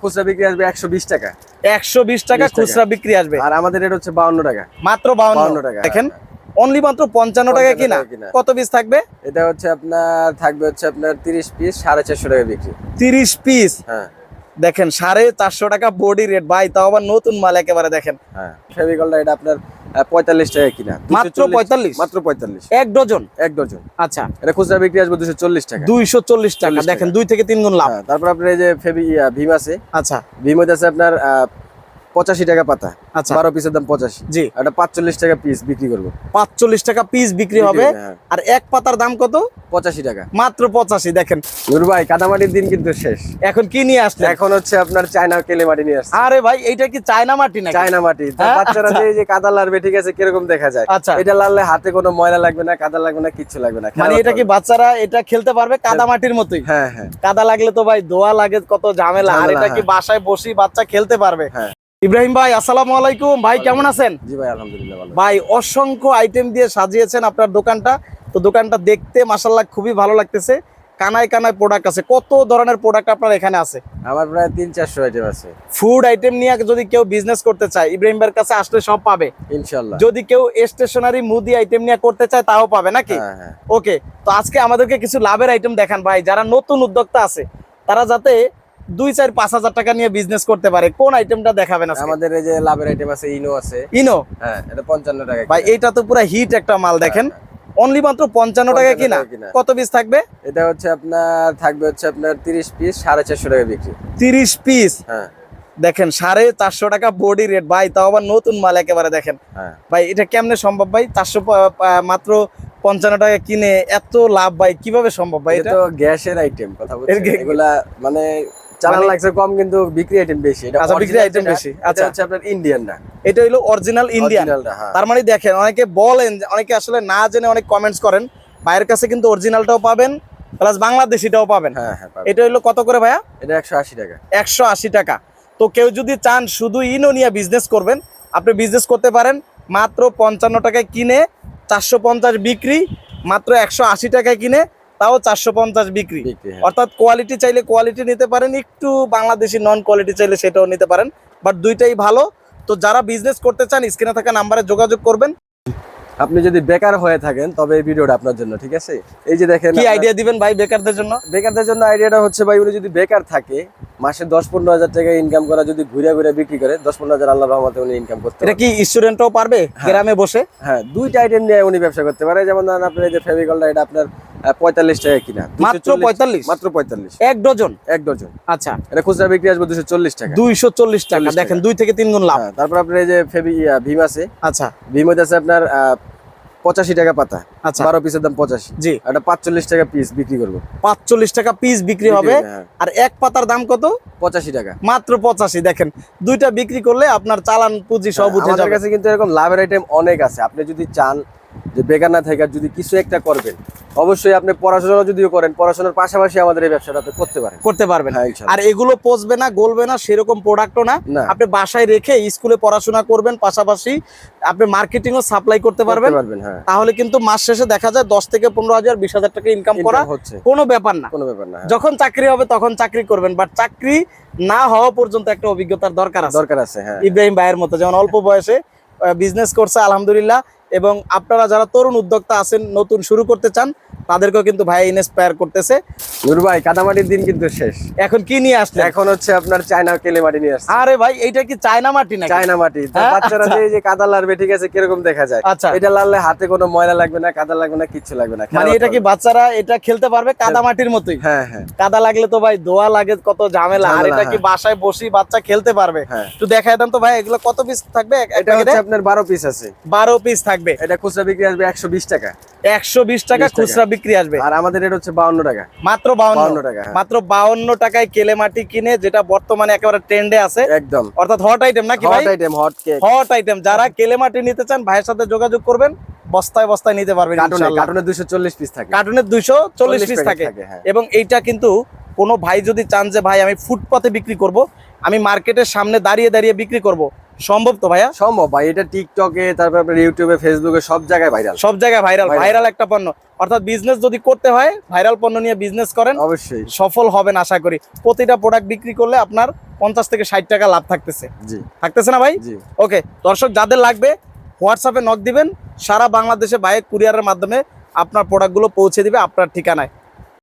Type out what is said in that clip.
খুচরা বিক্রি আসবে একশো বিশ টাকা। একশো বিশ টাকা খুচরা বিক্রি আসবে। আর আমাদের রেট হচ্ছে বাউন্ন টাকা। মাত্র বাউন্ন। টাকা, দেখেন অনলি মাত্র পঞ্চান্ন টাকা কিনা। টাকা কিনা। কত পিস থাকবে? এটা হচ্ছে আপনার থাকবে হচ্ছে আপনার তিরিশ পিস সাড়ে চারশো টাকা বিক্রি। তিরিশ পিস হ্যাঁ। দেখেন সাড়ে চারশো টাকা বডি রেট ভাই তাও আবার নতুন মাল একেবারে দেখেন। হ্যাঁ ফেভিকলটা এটা আপনার পঁয়তাল্লিশ টাকা কিনা। মাত্র 240 45? মাত্র পঁয়তাল্লিশ। এক ডজন? এক ডজন। আচ্ছা। এটা খুচরা বিক্রি আসবে দুশো চল্লিশ টাকা। দুইশো চল্লিশ টাকা। দেখেন দুই থেকে তিন গুণ লাভ। হ্যাঁ, তারপর আপনার এই যে ভীম আছে। আচ্ছা। ভীম হইতে আছে আপনার পঁচাশি টাকা পাতা। আচ্ছা। বারো পিসের দাম পঁচাশি। জি। এটা পাঁচচল্লিশ টাকা পিস বিক্রি করব। পাঁচচল্লিশ টাকা পিস বিক্রি হবে। হ্যাঁ, আর এক পাতার দাম কত? পঁচাশি টাকা। মাত্র পঁচাশি দেখেন। নুর ভাই কাদামাটির দিন কিন্তু শেষ। এখন কি নিয়ে আসলে এখন হচ্ছে আপনার চায়না কেলে মাটি নিয়ে আসছে। আরে ভাই এইটা কি চায়না মাটি নাকি? চায়না মাটি। হ্যাঁ, বাচ্চারা আচ্ছা। যে এই যে কাদা লাড়বে ঠিক আছে কীরকম দেখা যায়। আচ্ছা। এটা লাড়লে হাতে কোনো ময়লা লাগবে না কাদা লাগবে না কিচ্ছু লাগবে না। মানে এটা কি বাচ্চারা এটা খেলতে পারবে কাদা মাটির মতোই? হ্যাঁ হ্যাঁ। কাদা লাগলে তো ভাই দোয়া লাগে কত ঝামেলা। আর এটা কি হ্যাঁ। বাসায় বসি বাচ্চা খেলতে পারবে? হ্যাঁ। ইব্রাহিম ভাই আসসালামু আলাইকুম। ভাই কেমন আছেন? জি ভাই আলহামদুলিল্লাহ ভালো। ভাই অসংখ্য আইটেম দিয়ে সাজিয়েছেন আপনার দোকানটা। তো দোকানটা দেখতে মাসাল্লাহ খুবই ভালো লাগতেছে। কানায় কানায় প্রোডাক্ট আছে। কত ধরনের প্রোডাক্ট আপনার এখানে আছে? আমার প্রায় তিন চারশো আইটেম আছে। ফুড আইটেম নিয়ে যদি কেউ বিজনেস করতে চায় ইব্রাহিম ভাইয়ের কাছে আসলে সব পাবে। ইনশাল্লাহ যদি কেউ স্টেশনারি মুদি আইটেম নিয়ে করতে চায় তাও পাবে নাকি? হ্যাঁ হ্যাঁ। ওকে তো আজকে আমাদেরকে কিছু লাভের আইটেম দেখান ভাই। যারা নতুন উদ্যোক্তা আছে তারা যাতে দুই চার পাঁচ হাজার টাকা নিয়ে বিজনেস করতে পারে। কোন আইটেমটা দেখাবেন? আমাদের এই যে লাভের আইটেম আছে ইনো আছে। ইনো হ্যাঁ এটা পঞ্চান্ন টাকা ভাই এটা তো পুরো হিট একটা মাল দেখেন। অনলি মাত্র পঞ্চান্ন টাকা কিনা? কত পিস থাকবে? এটা হচ্ছে আপনার থাকবে হচ্ছে আপনার তিরিশ পিস সাড়ে চারশো টাকা বিক্রি। তিরিশ পিস হ্যাঁ। দেখেন সাড়ে চারশো টাকা বডি রেট ভাই তাও আবার নতুন মাল একেবারে দেখেন। হ্যাঁ। ভাই এটা কেমনে সম্ভব ভাই? চারশো মাত্র পঞ্চান্ন টাকা কিনে এত লাভ ভাই কীভাবে সম্ভব ভাই এটা গ্যাসের আইটেম কথা এগুলা মানে চালান মানে- লাগছে কম কিন্তু বিক্রি আইটেম বেশি। এটা আচ্ছা, বিক্রি যেটা, বেশি, আচ্ছা। হচ্ছে আপনার ইন্ডিয়ান না। এটা হলো অরিজিনাল ইন্ডিয়ান তার মানে দেখেন অনেকে বলেন অনেকে আসলে না জেনে অনেক কমেন্টস করেন। ভাইয়ের কাছে কিন্তু অরিজিনালটাও পাবেন প্লাস বাংলাদেশিটাও পাবেন। হ্যাঁ হ্যাঁ এটা হলো কত করে ভাইয়া? এটা একশো আশি টাকা। একশো আশি টাকা। তো কেউ যদি চান শুধু ইনো নিয়ে বিজনেস করবেন আপনি বিজনেস করতে পারেন মাত্র পঞ্চান্ন টাকায় কিনে চারশো পঞ্চাশ বিক্রি মাত্র একশো আশি টাকায় কিনে তাও চারশো পঞ্চাশ বিক্রি। হ্যাঁ। অর্থাৎ কোয়ালিটি চাইলে কোয়ালিটি নিতে পারেন একটু বাংলাদেশি নন কোয়ালিটি চাইলে সেটাও নিতে পারেন। বাট দুইটাই ভালো। তো যারা বিজনেস করতে চান স্ক্রিনে থাকা নাম্বারে যোগাযোগ করবেন। আপনি যদি বেকার হয়ে থাকেন তবে এই ভিডিওটা আপনার জন্য ঠিক আছে? এই যে দেখেন কি আইডিয়া দিবেন ভাই বেকারদের জন্য? বেকারদের জন্য আইডিয়াটা হচ্ছে ভাই উনি যদি বেকার থাকে মাসে দশ পনেরো হাজার টাকা ইনকাম করা যদি ঘুরে ঘুরে বিক্রি করে দশ পনেরো হাজার আল্লাহ রহমতে উনি ইনকাম করতে এটা পারে। কি স্টুডেন্টও পারবে? গ্রামে বসে? হ্যাঁ দুইটা আইটেম নিয়ে উনি ব্যবসা করতে পারে। যেমন ধরেন আপনার এই যে ফেভিকলটা এটা আপনার পঁয়তাল্লিশ টাকা কিনা মাত্র 240 পঁয়তাল্লিশ? মাত্র পঁয়তাল্লিশ। এক ডজন? এক ডজন। আচ্ছা। এটা খুচরা বিক্রি আসবে দুশো চল্লিশ টাকা। দুইশো চল্লিশ টাকা। দেখেন দুই থেকে তিন গুণ লাভ। হ্যাঁ তারপর আপনার এই যে ফেভি ভীম আছে। আচ্ছা। ভীম হচ্ছে আছে আপনার পঁচাশি টাকা পাতা। আচ্ছা। বারো পিসের দাম পঁচাশি। জি। এটা পাঁচচল্লিশ টাকা পিস বিক্রি করব। পাঁচচল্লিশ টাকা পিস বিক্রি হবে। হ্যাঁ, আর এক পাতার দাম কত? পঁচাশি টাকা। মাত্র পঁচাশি দেখেন। দুইটা বিক্রি করলে আপনার চালান পুঁজি সব উঠে হ্যাঁ, যাবে। কাছে কিন্তু এরকম লাভের আইটেম অনেক আছে। আপনি যদি চান যে বেকার না থেকে যদি কিছু একটা করবেন অবশ্যই আপনি পড়াশোনা যদিও করেন পড়াশোনার পাশাপাশি আমাদের এই ব্যবসাটা আপনি করতে পারেন। করতে পারবেন। হ্যাঁ আর এগুলো পচবে না গলবে না সেরকম প্রোডাক্টও না। আপনি বাসায় রেখে স্কুলে পড়াশোনা করবেন পাশাপাশি আপনি মার্কেটিংও সাপ্লাই করতে পারবেন। পারবেন হ্যাঁ। তাহলে কিন্তু মাস শেষে দেখা যায় দশ থেকে পনেরো হাজার বিশ হাজার টাকা ইনকাম করা হচ্ছে। কোনো ব্যাপার না। কোনো ব্যাপার না হ্যাঁ। যখন চাকরি হবে তখন চাকরি করবেন বাট চাকরি না হওয়া পর্যন্ত একটা অভিজ্ঞতার দরকার আছে। দরকার আছে হ্যাঁ। ইব্রাহিম ভাইয়ের মতো যেমন অল্প বয়সে বিজনেস করছে আলহামদুলিল্লাহ এবং আপনারা যারা তরুণ উদ্যোক্তা আছেন নতুন শুরু করতে চান তাদেরকেও কিন্তু ভাই ইন্সপায়ার করতেছে। নুর ভাই কাদামাটির দিন কিন্তু শেষ। এখন কি নিয়ে আসলে এখন হচ্ছে আপনার চায়না কেলে মাটি নিয়ে আসছে। আরে ভাই এইটা কি চায়না মাটি নাকি? চায়না মাটি। হ্যাঁ? বাচ্চারা যে এই যে কাদা লাড়বে ঠিক আছে কীরকম দেখা যায়? আচ্ছা। এটা লাড়লে হাতে কোনো ময়লা লাগবে না কাদা লাগবে না কিচ্ছু লাগবে না। মানে এটা কি বাচ্চারা এটা খেলতে পারবে কাদা মাটির মতোই? হ্যাঁ হ্যাঁ। কাদা লাগলে তো ভাই দোয়া লাগে কত ঝামেলা। আর এটা কি হ্যাঁ। বাসায় বসি বাচ্চা খেলতে পারবে? হ্যাঁ। একটু দেখায় দেন তো ভাই এগুলো কত পিস থাকবে? এটা হচ্ছে আপনার বারো পিস আছে। বারো পিস থাকবে। এটা খুচরা বিক্রি আসবে একশো বিশ টাকা। একশো বিশ টাকা খুচরা বিক্রি আসবে। আর আমাদের রেট হচ্ছে বাউন্ন টাকা। মাত্র বাউন্ন। টাকা হ্যাঁ। মাত্র বাউন্ন টাকায় কেলে মাটি কিনে যেটা বর্তমানে একেবারে ট্রেন্ডে আছে। একদম। অর্থাৎ হট আইটেম নাকি hot item hot cake hot item যারা কেলে মাটি নিতে চান ভাইয়ের সাথে যোগাযোগ করবেন। বস্তায় বস্তায় নিতে পারবেন কার্টুনে ইনশাআল্লাহ। কার্টুনে দুশো চল্লিশ পিস থাকে। কার্টুনের দুইশো চল্লিশ পিস থাকে। হ্যাঁ। এবং এইটা কিন্তু কোনো ভাই যদি চান যে ভাই আমি ফুটপাতে বিক্রি করব আমি মার্কেটের সামনে দাঁড়িয়ে দাঁড়িয়ে বিক্রি করব সম্ভব তো ভাইয়া? সম্ভব ভাই এটা টিকটকে তারপর আপনার ইউটিউবে ফেসবুকে সব জায়গায় ভাইরাল সব জায়গায় ভাইরাল ভাইরাল একটা পণ্য। অর্থাৎ বিজনেস যদি করতে হয় ভাইরাল পণ্য নিয়ে বিজনেস করেন অবশ্যই। সফল হবেন আশা করি। প্রতিটা প্রোডাক্ট বিক্রি করলে আপনার পঞ্চাশ থেকে ষাট টাকা লাভ থাকতেছে। জি। থাকতেছে না ভাই? জি। ওকে দর্শক যাদের লাগবে হোয়াটসঅ্যাপে নক দিবেন। সারা বাংলাদেশে বাইক কুরিয়ারের মাধ্যমে আপনার প্রোডাক্টগুলো পৌঁছে দিবে আপনার ঠিকানায়।